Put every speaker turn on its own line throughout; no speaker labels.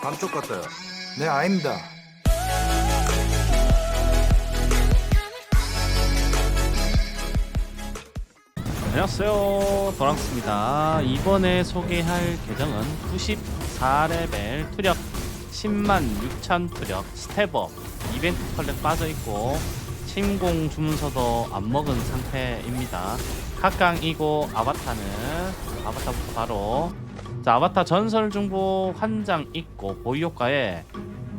감쪽 같아요. 네, 아닙니다.
안녕하세요 도랑스입니다 이번에 소개할 계정은 94레벨 투력 10만 6천 투력 스텝업 이벤트 컬렉 빠져있고 침공 주문서도 안 먹은 상태입니다 각강이고 아바타는 아바타부터 바로 자 아바타 전설 중보 환장 있고 보유효과에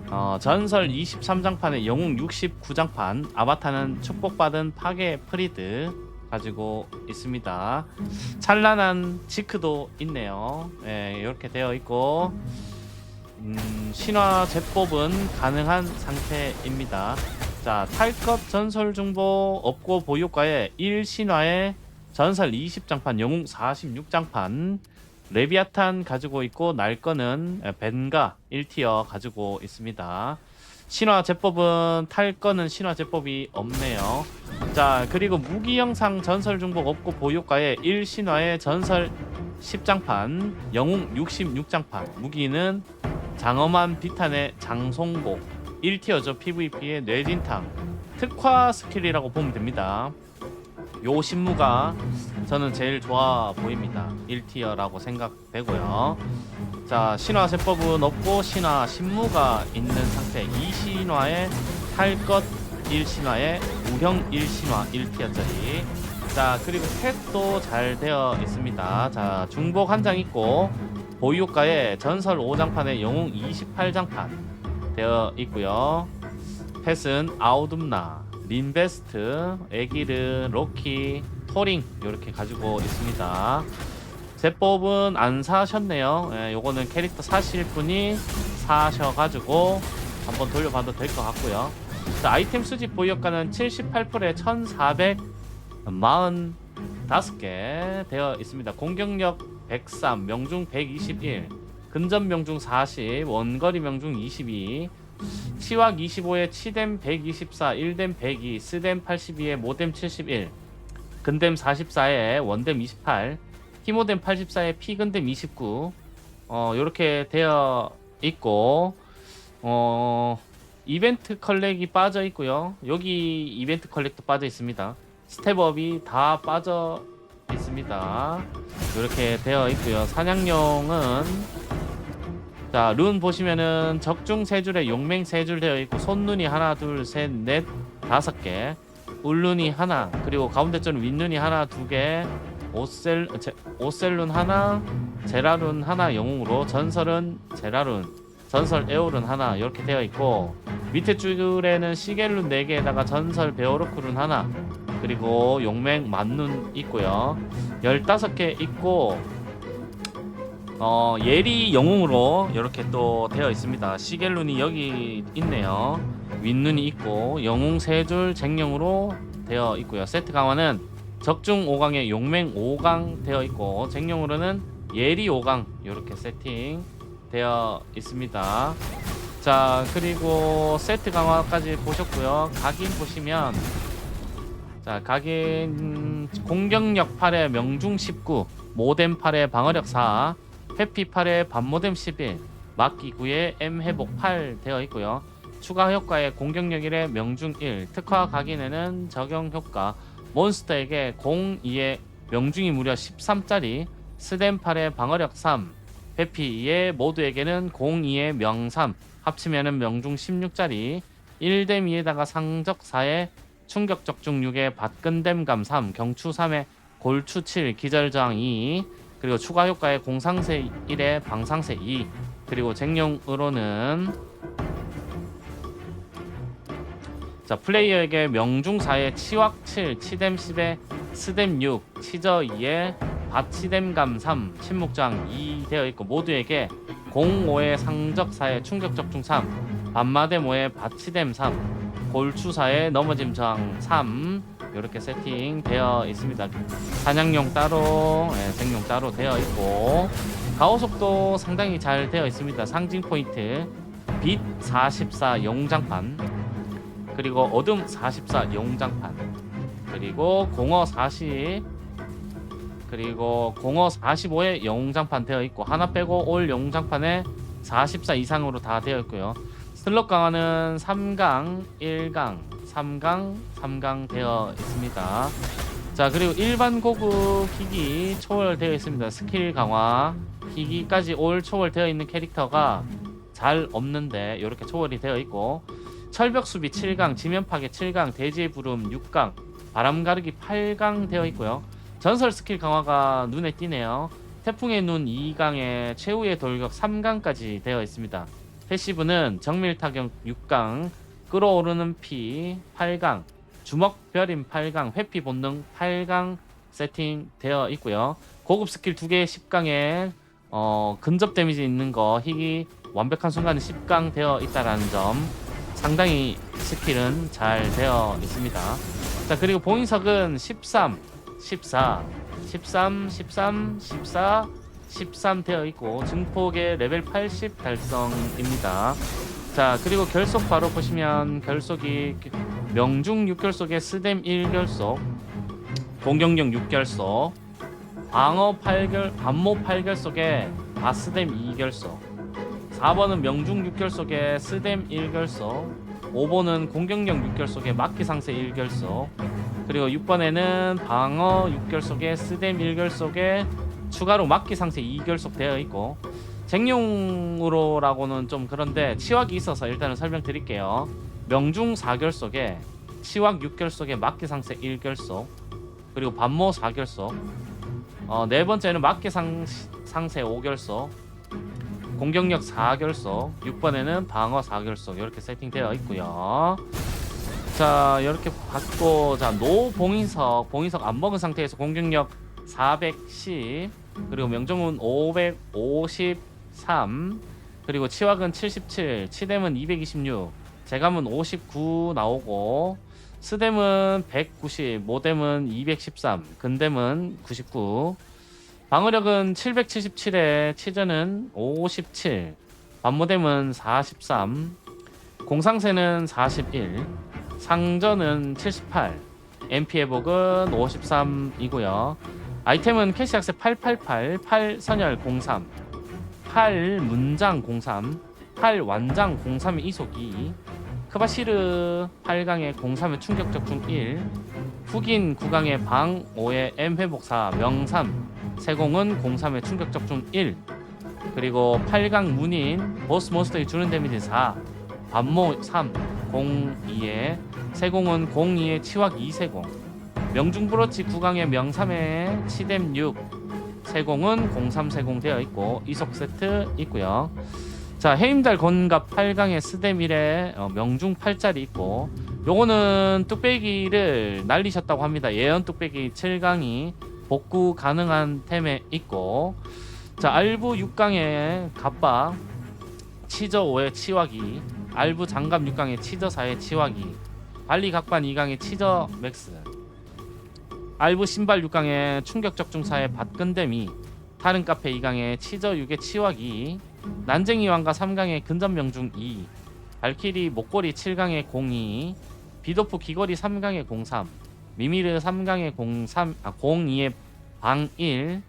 어, 전설 23장판에 영웅 69장판 아바타는 축복받은 파괴 프리드 가지고 있습니다. 찬란한 지크도 있네요. 예, 이렇게 되어 있고 음, 신화 제법은 가능한 상태입니다. 자, 탈것 전설 중보 없고 보유가에 1신화에 전설 20장판, 영웅 46장판, 레비아탄 가지고 있고 날거는 벤가 1티어 가지고 있습니다. 신화 제법은 탈 거는 신화 제법이 없네요. 자 그리고 무기 영상 전설 중복 없고 보유가에 1신화의 전설 10장판 영웅 66장판 무기는 장엄한 비탄의 장송복 1티어죠 PVP의 뇌진탕 특화 스킬이라고 보면 됩니다 요 신무가 저는 제일 좋아 보입니다. 1티어라고 생각되고요. 자 신화 세법은 없고 신화 신무가 있는 상태. 2신화에 탈것 1신화에 무형 1신화 1티어짜리. 자 그리고 셋도 잘 되어 있습니다. 자 중복 한 장 있고 보유가에 전설 5장판에 영웅 28장판 되어 있고요. 펫은 아우둠나 린베스트 에기르 로키 토링 이렇게 가지고 있습니다. 제법은 안 사셨네요. 예, 요거는 캐릭터 사실 분이 사셔가지고 한번 돌려봐도 될 것 같고요. 자, 아이템 수집 보유효과는 78%에 1445개 되어 있습니다. 공격력 103, 명중 121, 근접 명중 40, 원거리 명중 22, 치확 25에 치댐 124, 1댐 102, 스댐 82에 모댐 71, 근댐 44에 원댐 28, 히모댐 84에 피근댐 29, 어, 요렇게 되어 있고, 어, 이벤트 컬렉이 빠져 있고요. 여기 이벤트 컬렉도 빠져 있습니다. 스텝업이 다 빠져 있습니다. 이렇게 되어 있고요. 사냥용은 자, 룬 보시면은 적중 세 줄에 용맹 세 줄 되어 있고 손눈이 하나, 둘, 셋, 넷, 다섯 개. 울룬이 하나, 그리고 가운데 쪽 윗눈이 하나, 두 개. 오셀 제, 오셀룬 하나, 제라룬 하나 영웅으로 전설은 제라룬, 전설 에올은 하나 이렇게 되어 있고 밑에 줄에는 시겔룬 4개에다가 전설 베오로크룬 하나 그리고 용맹 만눈 있고요 15개 있고 어 예리 영웅으로 이렇게 또 되어 있습니다. 시겔룬이 여기 있네요. 윗눈이 있고 영웅 3줄 쟁령으로 되어 있고요. 세트 강화는 적중 5강에 용맹 5강 되어 있고 쟁령으로는 예리 5강 이렇게 세팅 되어 있습니다. 자 그리고 세트 강화까지 보셨고요. 각인 보시면 자 각인 공격력 8에 명중 19 모뎀 8에 방어력 4 회피 8에 반모뎀 11 막기 9에 M 회복 8 되어 있고요. 추가 효과에 공격력 1에 명중 1 특화 각인에는 적용 효과. 몬스터에게 02에 명중이 무려 13짜리 스댐 8에 방어력 3 회피 2에 모두에게는 02에 명 3 합치면은 명중 16짜리. 1댐 2에다가 상적 4에 충격 적중 6에 받근댐 감 3 경추 3에 골추 7 기절 저항 2 그리고 추가 효과에 공상세 1에 방상세 2 그리고 쟁용으로는 자 플레이어에게 명중 4에 치확 7 치댐 10에 스댐 6 치저 2에 바치댐감 3 침묵장 2 되어 있고 모두에게 05의 상적사의 충격 적중 3 반마데모의 바치댐 3 골추사의 넘어짐 저항 3 이렇게 세팅 되어 있습니다 사냥용 따로 예, 생용 따로 되어 있고 가오속도 상당히 잘 되어 있습니다 상징 포인트 빛 44 영장판 그리고 어둠 44 영장판 그리고 공어 40 그리고 공어 45에 영웅장판 되어 있고 하나 빼고 올 영웅장판에 44 이상으로 다 되어 있고요. 슬롯 강화는 3강, 1강, 3강, 3강 되어 있습니다. 자 그리고 일반 고급 희귀 초월되어 있습니다. 스킬 강화 희귀까지 올 초월되어 있는 캐릭터가 잘 없는데 이렇게 초월이 되어 있고 철벽 수비 7강, 지면 파괴 7강, 대지의 부름 6강, 바람 가르기 8강 되어 있고요. 전설 스킬 강화가 눈에 띄네요. 태풍의 눈 2강에 최후의 돌격 3강까지 되어 있습니다. 패시브는 정밀 타격 6강, 끌어오르는 피 8강, 주먹 별임 8강, 회피 본능 8강 세팅되어 있고요. 고급 스킬 2개 10강에 어, 근접 데미지 있는 거 희귀 완벽한 순간에 10강 되어 있다라는 점 상당히 스킬은 잘 되어 있습니다. 자 그리고 봉인석은 13, 14, 13, 13, 14, 13 되어 있고 증폭의 레벨 80 달성입니다. 자 그리고 결속 바로 보시면 결속이 명중 6결속에 스뎀 1결속, 공격력 6결속, 방어 8결, 반모 8결속에 바스뎀 2결속, 4번은 명중 6결속에 스뎀 1결속, 5번은 공격력 6결속에 막기 상세 1결속, 그리고 6번에는 방어 6결속에 스뎀 1결속에 추가로 막기 상세 2결속 되어 있고 쟁용으로라고는 좀 그런데 치wak이 있어서 일단은 설명드릴게요. 명중 4결속에 치wak 6결속에 막기 상세 1결속 그리고 반모 4결속 어, 네 번째는 막기 상, 상세 5결속 공격력 4결속 6번에는 방어 4결속 이렇게 세팅되어 있고요. 자 이렇게 받고 자 노 봉인석 봉인석 안 먹은 상태에서 공격력 410 그리고 명중은 553 그리고 치wak은 77 치뎀은 226 재감은 59 나오고 스뎀은 190 모뎀은 213 근뎀은 99 방어력은 777에 치전은 57 반모뎀은 43 공상세는 41 상전은 78 MP 회복은 53이고요 아이템은 캐시악세 888 8 선열 03 8 문장 03 8 완장 03의 이속 2 크바시르 8강의 03의 충격 적 중1 훅인 9강의 방 5의 M 회복 4 명삼 세공은 03의 충격 적 중 1 그리고 8강 문인 보스 몬스터에 주는 데미지 4 반모 3 02에 세공은 02의 치확 2세공 명중 브로치 9강의 명삼의 치뎀 6 세공은 03세공 되어 있고 이속 세트 있고요. 자 해임달 건갑 8강의 스뎀 1에 어, 명중 8짜리 있고 요거는 뚝배기를 날리셨다고 합니다. 예언 뚝배기 7강이 복구 가능한 템에 있고 자 알부 6강의 갑바 치저 5의 치와기 알부 장갑 6강의 치저 4의 치와기 발리 각반 2강의 치저 맥스 알부 신발 6강의 충격적 중사의 밭근데미 다른 카페 2강의 치저 6의 치와기 난쟁이 왕가 3강의 근접 명중 2 발키리 목걸이 7강의 02 비도프 귀걸이 3강의 03 미미르 3강의 03 아 02의 방1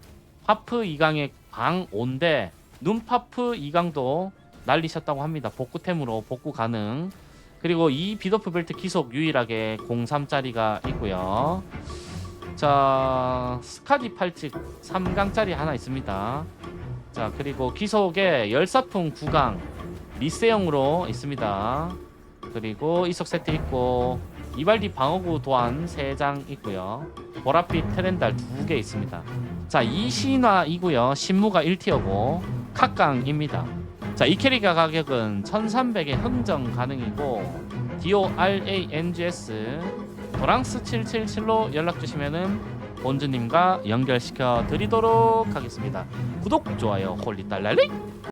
파프 2강의 방 5인데 눈파프 2강도 날리셨다고 합니다. 복구템으로 복구 가능. 그리고 이 비더프 벨트 기속 유일하게 03짜리가 있고요. 자 스카디 팔찌 3강짜리 하나 있습니다. 자 그리고 기속에 열사풍 9강 리세형으로 있습니다. 그리고 이석 세트 있고 이발디 방어구 도안 3장 있고요. 보랏빛 테렌달 2개 있습니다. 자 이신화이고요. 신무가 1티어고 칵강입니다. 자, 이 캐릭터 가격은 1300에 흥정 가능이고 DORANGS 도랑스 777로 연락 주시면은 본주님과 연결시켜 드리도록 하겠습니다. 구독, 좋아요, 홀리 달랄리